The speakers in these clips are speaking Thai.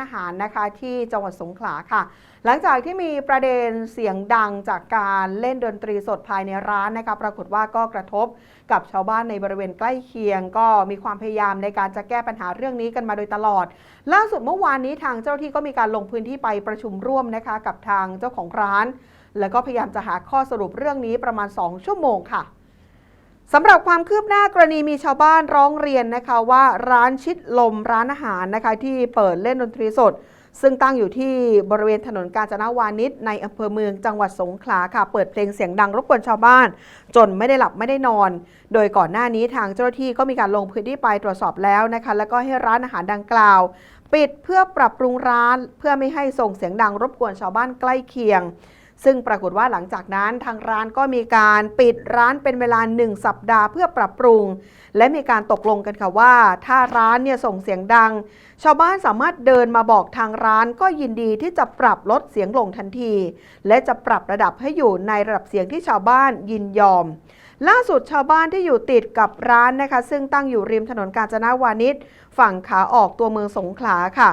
อาหารนะคะที่จังหวัดสงขลาค่ะ หลังจากที่มีประเด็นเสียงดังจากการเล่นดนตรีสดภายในร้านนะคะปรากฏว่าก็กระทบกับชาวบ้านในบริเวณใกล้เคียง ก็มีความพยายามในการจะแก้ปัญหาเรื่องนี้กันมาโดยตลอด ล่าสุดเมื่อวานนี้ทางเจ้าที่ก็มีการลงพื้นที่ไปประชุมร่วมนะคะกับทางเจ้าของร้าน แล้วก็พยายามจะหาข้อสรุปเรื่องนี้ประมาณ 2 ชั่วโมงค่ะ สำหรับความคืบหน้ากรณีมีชาวบ้านร้องเรียนนะคะว่าร้านชิดลมร้านอาหารนะคะที่เปิดเล่นดนตรีสด ซึ่งตั้งอยู่ที่บริเวณถนนกาญจนาวานิชในอำเภอเมืองจังหวัดสงขลาค่ะ เปิดเพลงเสียงดังรบกวนชาวบ้าน จนไม่ได้หลับไม่ได้นอน โดยก่อนหน้านี้ทางเจ้าหน้าที่ก็มีการลงพื้นที่ไปตรวจสอบแล้วนะคะแล้วก็ให้ร้านอาหารดังกล่าว ปิดเพื่อปรับปรุงร้านเพื่อไม่ให้ส่งเสียงดังรบกวนชาวบ้านใกล้เคียง ซึ่งปรากฏว่าหลังจากนั้นทางร้านก็มีการปิดร้านเป็นเวลา 1 สัปดาห์เพื่อปรับปรุง และมีการตกลงกันค่ะว่า ถ้าร้านเนี่ยส่งเสียงดัง ชาวบ้านสามารถเดินมาบอกทางร้านก็ยินดีที่จะปรับลดเสียงลงทันที และจะปรับระดับให้อยู่ในระดับเสียงที่ชาวบ้านยินยอม ล่าสุดชาวบ้านที่อยู่ติดกับร้านนะคะ ซึ่งตั้งอยู่ริมถนนกาญจนาวานิชฝั่งขาออกตัวเมืองสงขลาค่ะ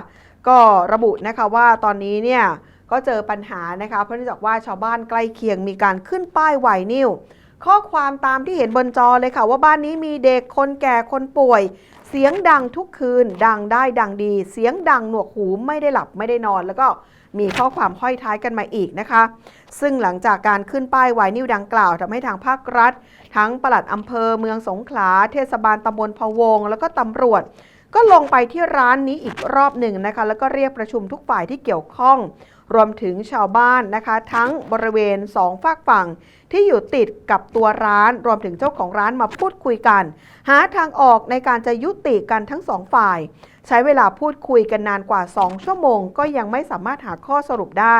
ก็ระบุนะคะว่าตอนนี้เนี่ย ก็เจอปัญหานะคะเพราะเนื่องจากว่าชาวบ้านใกล้เคียงมีการขึ้นป้ายไวนิวข้อความตามที่เห็นบนจอเลยค่ะ ว่าบ้านนี้มีเด็กคนแก่คนป่วย เสียงดังทุกคืน ดังได้ดังดี เสียงดังหนวกหูไม่ได้หลับไม่ได้นอน แล้วก็มีข้อความห้อยท้ายกันมาอีกนะคะ ซึ่งหลังจากการขึ้นป้ายไวนิวดังกล่าวทำให้ทางภาครัฐ ทั้งปลัดอำเภอเมืองสงขลา เทศบาลตำบลพะวง แล้วก็ตำรวจ ก็ลงไปที่ร้านนี้อีกรอบหนึ่งนะคะ แล้วก็เรียกประชุมทุกฝ่ายที่เกี่ยวข้อง รวมถึงชาวบ้านนะคะ ทั้งบริเวณสองฝากฝั่ง ที่อยู่ติดกับตัวร้าน รวมถึงเจ้าของร้านมาพูดคุยกัน หาทางออกในการจะยุติกันทั้งสองฝ่าย ใช้เวลาพูดคุยกันนานกว่า 2 ชั่วโมง ก็ยังไม่สามารถหาข้อสรุปได้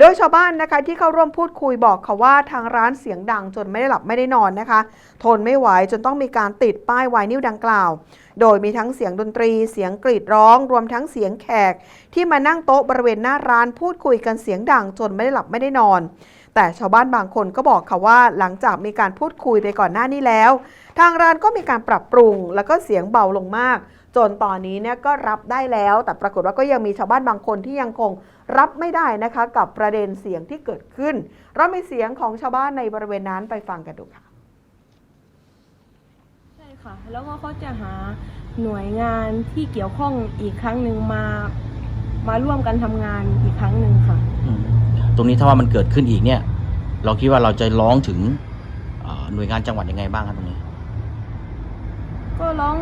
โดยชาวบ้านนะคะที่เข้าร่วมพูดคุยบอกค่ะว่าทางร้านเสียงดังจนไม่ได้หลับไม่ได้นอนนะคะ ทนไม่ไหวจนต้องมีการติดป้ายไวนิวดังกล่าว โดยมีทั้งเสียงดนตรีเสียงกรีดร้อง รวมทั้งเสียงแขก ที่มานั่งโต๊ะบริเวณหน้าร้านพูดคุยกันเสียงดังจนไม่ได้หลับไม่ได้นอน แต่ชาวบ้านบางคนก็บอกค่ะว่าหลังจากมีการพูดคุยไปก่อนหน้านี้แล้ว ทางร้านก็มีการปรับปรุง แล้วก็เสียงเบาลงมาก จนตอนนี้เนี่ยก็รับได้แล้ว แต่ปรากฏว่าก็ยังมีชาวบ้านบางคนที่ยังคงรับไม่ได้นะคะ กับประเด็นเสียงที่เกิดขึ้น เรามีเสียงของชาวบ้านในบริเวณนั้นไปฟังกันดูค่ะใช่ค่ะ แล้วก็เขาจะหาหน่วยงานที่เกี่ยวข้องอีกครั้งหนึ่งมามาร่วมกันทำงานอีกครั้งหนึ่งค่ะ อืมตรงนี้ถ้าว่ามันเกิดขึ้นอีกเนี่ย เราคิดว่าเราจะร้องถึงเอ่อหน่วยงานจังหวัดยังไงบ้างครับตรงนี้ ก็ร้อง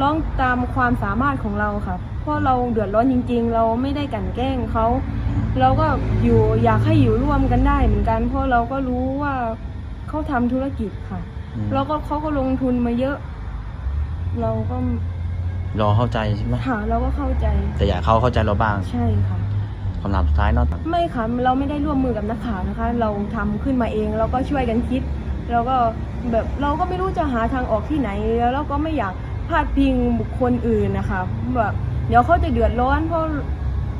ร้องตามความสามารถของเราค่ะเพราะเราเดือดร้อนจริง ๆ เราไม่ได้กลันแกล้งเขาเราก็อยู่อยากให้อยู่ร่วมกันได้เหมือนกัน เพราะเราก็รู้ว่าเขาทำธุรกิจค่ะ อืมแล้วก็เขาก็ลงทุนมาเยอะ เราก็รอเข้าใจใช่ไหมหาเราก็เข้าใจแต่อยากเขาเข้าใจเราบ้างใช่ค่ะ คำถามสุดท้ายเนอกไม่ค่ะเราไม่ได้ร่วมมือกับนักข่าวนะคะ เราทำขึ้นมาเองเราก็ช่วยกันคิดแล้วก็แบบเราก็ไม่รู้จะหาทางออกที่ไหนแล้วเราก็ไม่อยาก พาดพิงบุคคลอื่นนะคะแบบเดี๋ยวเขาจะเดือดร้อนเพราะ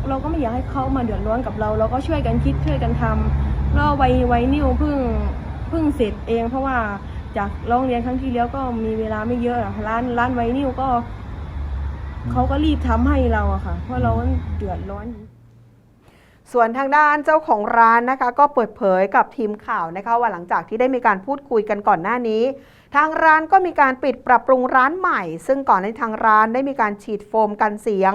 เราก็ไม่อยากให้เขามาเดือดร้อนกับเรา เราก็ช่วยกันคิดช่วยกันทำแล้วไวไวนิวเพิ่งเพิ่งเสร็จเอง เพราะว่าจากร้องเรียนครั้งที่แล้วก็มีเวลาไม่เยอะร้านร้านไวนิวก็เขาก็รีบทำให้เราอะค่ะ เพราะเราเดือดร้อน ส่วนทางด้านเจ้าของร้านนะคะ ก็เปิดเผยกับทีมข่าวนะคะว่าหลังจากที่ได้มีการพูดคุยกันก่อนหน้านี้ ทางร้านก็มีการปิดปรับปรุงร้านใหม่ ซึ่งก่อนในทางร้านได้มีการฉีดโฟมกันเสียง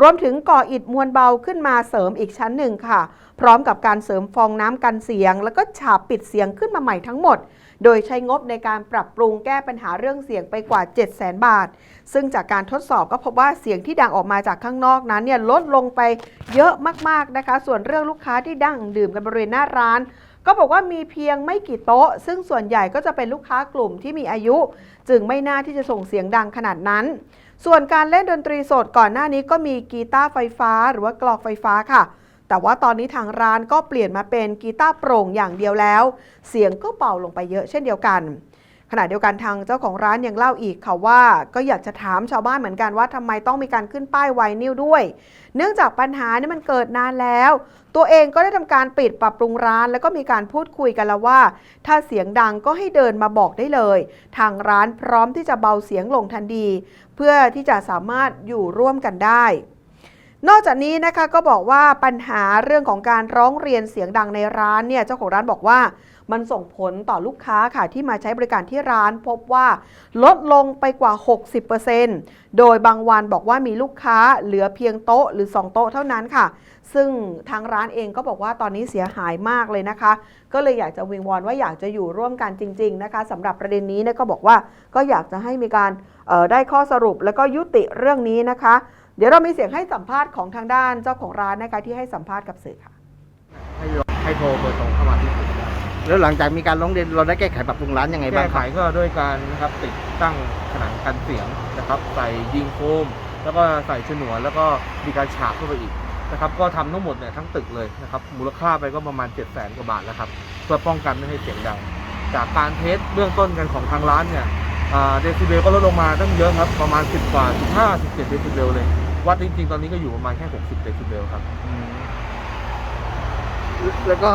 รวมถึงก่ออิฐมวลเบาขึ้นมาเสริมอีกชั้นหนึ่งค่ะ พร้อมกับการเสริมฟองน้ำกันเสียง แล้วก็ฉาบปิดเสียงขึ้นมาใหม่ทั้งหมด โดยใช้งบในการปรับปรุงแก้ปัญหาเรื่องเสียงไปกว่า 7 0 0 0 0 0 บาท ซึ่งจากการทดสอบก็พบว่าเสียงที่ดังออกมาจากข้างนอกนั้นเนี่ยลดลงไปเยอะมากๆนะคะ ส่วนเรื่องลูกค้าที่ดังดื่มกันบริเวณหน้าร้านก็บอกว่ามีเพียงไม่กี่โต๊ะ ซึ่งส่วนใหญ่ก็จะเป็นลูกค้ากลุ่มที่มีอายุ จึงไม่น่าที่จะส่งเสียงดังขนาดนั้น ส่วนการเล่นดนตรีสดก่อนหน้านี้ก็มีกีตาร์ไฟฟ้าหรือว่ากลอกไฟฟ้าค่ะ แต่ว่าตอนนี้ทางร้านก็เปลี่ยนมาเป็นกีตาร์โปร่งอย่างเดียวแล้ว เสียงก็เบาลงไปเยอะเช่นเดียวกัน ขณะเดียวกันทางเจ้าของร้านยังเล่าอีกค่ะว่าก็อยากจะถามชาวบ้านเหมือนกันว่าทำไมต้องมีการขึ้นป้ายไวนิวด้วย เนื่องจากปัญหานี่มันเกิดนานแล้ว ตัวเองก็ได้ทำการปิดปรับปรุงร้าน แล้วก็มีการพูดคุยกันแล้วว่า ถ้าเสียงดังก็ให้เดินมาบอกได้เลย ทางร้านพร้อมที่จะเบาเสียงลงทันทีเพื่อที่จะสามารถอยู่ร่วมกันได้นอกจากนี้นะคะก็บอกว่าปัญหาเรื่องของการร้องเรียนเสียงดังในร้านเนี่ยเจ้าของร้านบอกว่า มันส่งผลต่อลูกค้าค่ะที่มาใช้บริการที่ร้านพบว่าลดลงไปกว่า 60%โดยบางวันบอกว่ามีลูกค้าเหลือเพียงโต๊ะหรือ 2 โต๊ะเท่านั้นค่ะ ซึ่งทางร้านเองก็บอกว่าตอนนี้เสียหายมากเลยนะคะ ก็เลยอยากจะวิงวอนว่าอยากจะอยู่ร่วมกันจริง ๆ นะคะสำหรับประเด็นนี้เนี่ยก็บอกว่าก็อยากจะให้มีการได้ข้อสรุปแล้วก็ยุติเรื่องนี้นะคะ เดี๋ยวเรามีเสียงให้สัมภาษณ์ของทางด้านเจ้าของร้านนะคะที่ให้สัมภาษณ์กับสื่อค่ะ ให้ให้โทรเบอร์ตรงเข้ามาที่ศูนย์ได้ แล้วหลังจากมีการร้องเรียนเราได้แก้ไขปรับปรุงร้านยังไงบ้าแก้งคไขรับก็ด้วยการนะครับติดตั้งผนังกันเสียงนะครับ ใส่ยิงโฟมแล้วก็ใส่ฉนวนแล้วก็มีการฉาบเข้าไปอีกนะครับ ก็ทำทั้งหมดเนี่ยทั้งตึกเลยนะครับ มูลค่าไปก็ประมาณ7 0 0 0 0 0กว่าบาทแล้วครับเพื่อป้องกันไม่ให้เสียงดัง จากการเทสเบื้องต้นกันของทางร้านเนี่ยอ่าเดซิเบลก็ลดลงมาตั้งเยอะครับประมาณ 10กว่า15 17เดซิเบลเลยวัดจริงๆตอนนี้ก็อยู่ประมาณแค่ 60เดซิเบลครับ แล้วก็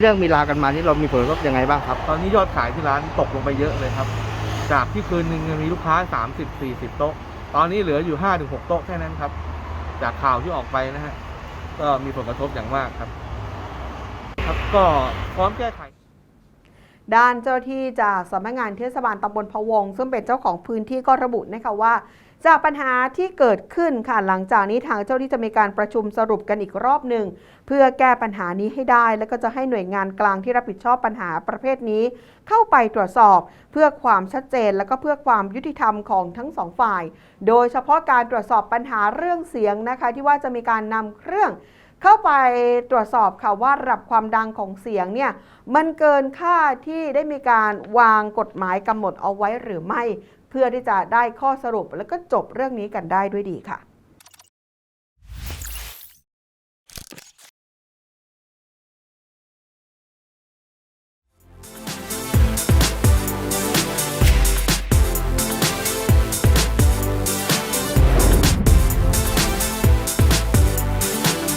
เรื่องมีลากันมานี่เรามีผลกระทบยังไงบ้างครับ ตอนนี้ยอดขายที่ร้านตกลงไปเยอะเลยครับ จากที่คืนหนึ่งมีลูกค้า 30 40 โต๊ะ ตอนนี้เหลืออยู่ 5-6 โต๊ะแค่นั้นครับ จากข่าวที่ออกไปนะฮะ ก็มีผลกระทบอย่างมากครับ ครับก็พร้อมแก้ไขด้านเจ้าหน้าที่จากสำนักงานเทศบาลตำบลพะวง ซึ่งเป็นเจ้าของพื้นที่ก็ระบุนะคะว่า จากปัญหาที่เกิดขึ้นค่ะหลังจากนี้ทางเจ้าหน้าที่จะมีการประชุมสรุปกันอีกรอบหนึ่งเพื่อแก้ปัญหานี้ให้ได้ แล้วก็จะให้หน่วยงานกลางที่รับผิดชอบปัญหาประเภทนี้ เข้าไปตรวจสอบ เพื่อความชัดเจนและก็เพื่อความยุติธรรมของทั้งสองฝ่าย โดยเฉพาะการตรวจสอบปัญหาเรื่องเสียงนะคะ ที่ว่าจะมีการนำเครื่องเข้าไปตรวจสอบค่ะว่าระดับความดังของเสียงเนี่ยมันเกินค่าที่ได้มีการวางกฎหมายกำหนดเอาไว้หรือไม่ เพื่อที่จะได้ข้อสรุปแล้วก็จบเรื่องนี้กันได้ด้วยดีค่ะ